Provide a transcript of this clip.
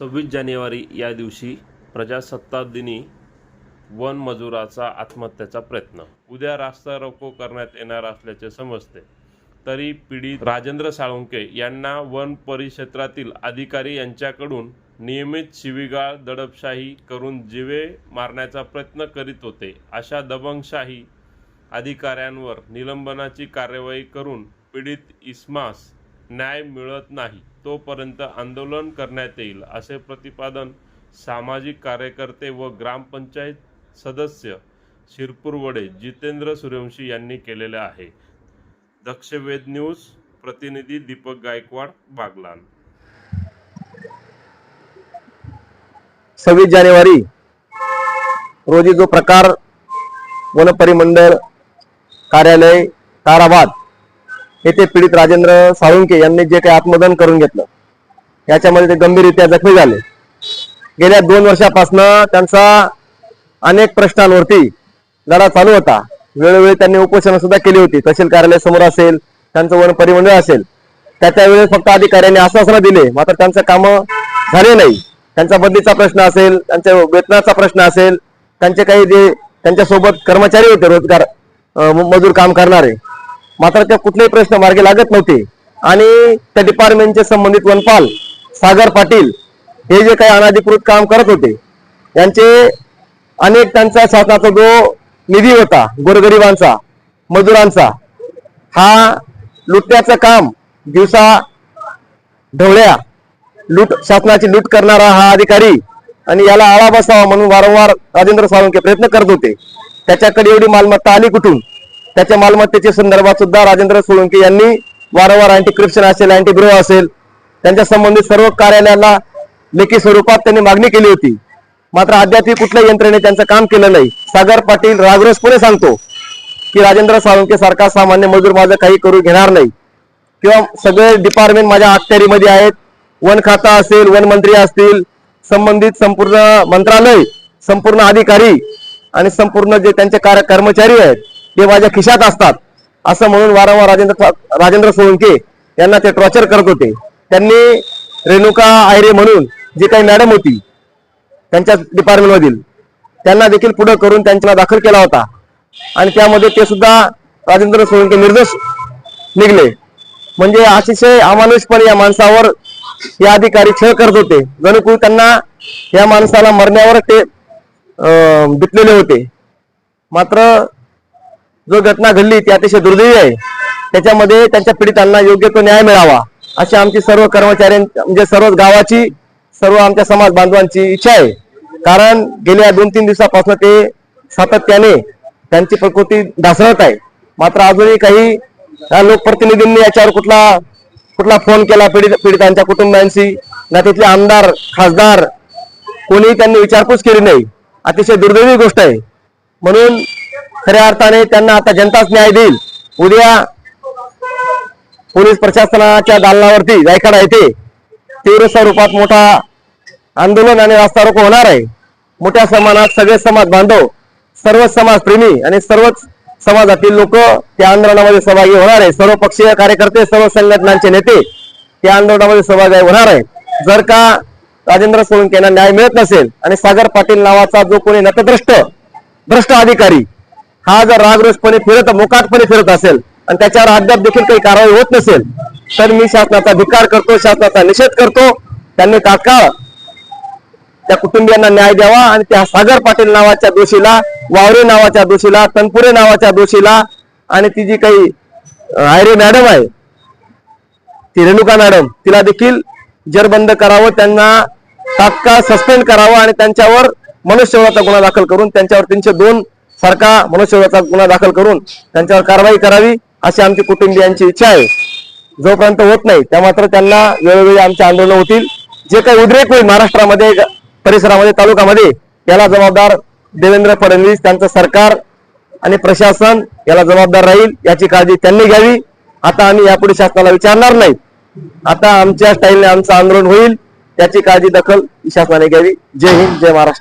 सव्वीस जानेवारी या दिवशी प्रजासत्ताक दिनी वन मजुराचा आत्महत्येचा प्रयत्न. उद्या रास्ता रोको करण्यात येणार असल्याचे समजते. तरी पीडित राजेंद्र साळुंके यांना वन परिक्षेत्रातील अधिकारी यांच्याकडून नियमित शिवीगाळ दडपशाही करून जिवे मारण्याचा प्रयत्न करीत होते. अशा दबंगशाही अधिकाऱ्यांवर निलंबनाची कार्यवाही करून पीडित इस्मास न्याय मिळत नाही तोपर्यंत आंदोलन करण्यात येईल असे प्रतिपादन सामाजिक कार्यकर्ते व ग्रामपंचायत सदस्य शिरपूरवडे जितेंद्र सूर्यवंशी यांनी केलेले आहे. दक्षवेद न्यूज प्रतिनिधी दीपक गायकवाड बागलान. सव्वीस जानेवारी रोजी जो प्रकार वनपरिमंडळ कार्यालय ताराबाद येथे पीडित राजेंद्र साळुंके यांनी जे काही आत्मदान करून घेतलं याच्यामध्ये ते गंभीररित्या जखमी झाले. गेल्या दोन वर्षापासून त्यांचा अनेक प्रश्नांवरती लढा चालू होता. वेळोवेळी त्यांनी उपोषण सुद्धा केली होती. तहसील कार्यालय समोर असेल त्यांचं वन परिमंडळ असेल त्या त्यावेळी फक्त अधिकाऱ्यांनी आश्वासनं दिले. मात्र त्यांचं कामं झाले नाही. त्यांचा बदलीचा प्रश्न असेल त्यांच्या वेतनाचा प्रश्न असेल त्यांचे काही जे त्यांच्यासोबत कर्मचारी होते रोजगार म- मजूर काम करणारे मात्र ते कुठलेही प्रश्न मार्गी लागत नव्हते. आणि त्या डिपार्टमेंटचे संबंधित वनपाल सागर पाटील हे जे काही अनाधिकृत काम करत होते यांचे अनेक त्यांचा शासनाचा जो निधी होता गोरगरिबांचा मजुरांचा हा लुटण्याचं काम दिवसा ढवळ्या लूट शासनाची लूट करणारा हा अधिकारी आणि याला आळा बसावा म्हणून वारंवार राजेंद्र साळुंके प्रयत्न करत होते. त्याच्याकडे एवढी मालमत्ता आली कुठून? त्याच्या मालमत्तेच्या संदर्भात सुद्धा राजेंद्र सोळंके यांनी वारंवार अँटी करप्शन असेल अँटी गृह असेल त्यांच्या संबंधित सर्व कार्यालयाला लेखी स्वरूपात त्यांनी मागणी केली होती. मात्र अद्यापही कुठल्याही यंत्रणेने त्यांचं काम केलं नाही. सागर पाटील रागरोसपणे सांगतो की राजेंद्र साळुंके सारखा सामान्य मजूर माझं काही करू घेणार नाही. किंवा सगळे डिपार्टमेंट माझ्या अखत्यारीमध्ये आहेत. वन खाता असेल वन मंत्री असतील संबंधित संपूर्ण मंत्रालय संपूर्ण अधिकारी आणि संपूर्ण जे त्यांचे कार्य कर्मचारी आहेत ते माझ्या खिशात असतात. असं म्हणून वारंवार राजेंद्र राजेंद्र सोळंके यांना ते टॉर्चर करत होते. त्यांनी रेणुका आयरे म्हणून जी काही मॅडम होती त्यांच्या डिपार्टमेंटमधील त्यांना देखील पुढे करून त्यांच्याला दाखल केला होता. आणि त्यामध्ये ते सुद्धा राजेंद्र सोळंके निर्दोष निघले. म्हणजे अतिशय अमानुषपणे या माणसावर हे अधिकारी छळ करत होते. जणू त्यांना या माणसाला मरण्यावर ते बितलेले होते. मात्र जो घटना घडली ती अतिशय दुर्दैवी आहे. त्याच्यामध्ये त्यांच्या पीडितांना योग्य तो न्याय मिळावा अशी आमची सर्व कर्मचारी म्हणजे सर्व गावाची सर्व आमच्या समाज बांधवांची इच्छा आहे. कारण गेल्या दोन तीन दिवसापासून ते सातत्याने त्यांची प्रकृती ढासळत आहे. मात्र अजूनही काही लोकप्रतिनिधींनी याच्यावर कुठला कुठला फोन केला पीडित पीडितांच्या कुटुंबियांशी? ना तिथले आमदार खासदार कोणीही त्यांनी विचारपूस केली नाही. अतिशय दुर्दैवी गोष्ट आहे. म्हणून खऱ्या अर्थाने त्यांना आता जनताच न्याय देईल. उद्या पोलीस प्रशासनाच्या दालनावरती जायकाडा येथे तीव्र स्वरूपात मोठा आंदोलन आणि रास्ता रोको होणार आहे. मोठ्या प्रमाणात सगळे समाज बांधव सर्वच समाजप्रेमी आणि सर्वच समाजातील लोक त्या आंदोलनामध्ये सहभागी होणार आहे. सर्व पक्षीय कार्यकर्ते सर्व संघटनांचे नेते त्या आंदोलनामध्ये सहभागी होणार आहे जर का राजेंद्र सोळंके यांना न्याय मिळत नसेल आणि सागर पाटील नावाचा जो कोणी नतद्रष्ट भ्रष्ट अधिकारी हा जर रागरोषपणे फिरत मोकाटपणे फिरत असेल आणि त्याच्यावर अद्याप देखील काही कारवाई होत नसेल तर मी शासनाचा धिकार करतो शासनाचा निषेध करतो. त्यांनी तात्काळ त्या कुटुंबियांना न्याय द्यावा आणि त्या सागर पाटील नावाच्या दोषीला वावरे नावाच्या दोषीला तनपुरे नावाच्या दोषीला आणि ती जी काही आयरे मॅडम आहे ती रेणुका मॅडम तिला देखील जरबंद करावं त्यांना तात्काळ सस्पेंड करावं आणि त्यांच्यावर मनुष्यवधाचा गुन्हा दाखल करून त्यांच्यावर तीनशे दोन सारखा मनुष्यवधाचा गुन्हा दाखल करून त्यांच्यावर कारवाई करावी अशी आमची कुटुंबियांची इच्छा आहे. जोपर्यंत होत नाही त्या मात्र त्यांना वेळोवेळी आमचे आंदोलन होतील. जे काही उद्रेक होईल महाराष्ट्रामध्ये परिसरामध्ये तालुक्यामध्ये याला जबाबदार देवेंद्र फडणवीस त्यांचं सरकार आणि प्रशासन याला जबाबदार राहील याची काळजी त्यांनी घ्यावी. आता आम्ही यापुढे शासनाला विचारणार नाही. आता आमच्या स्टाईलने आमचं आंदोलन होईल त्याची काळजी दखल शासनाने घ्यावी. जय हिंद जय महाराष्ट्र.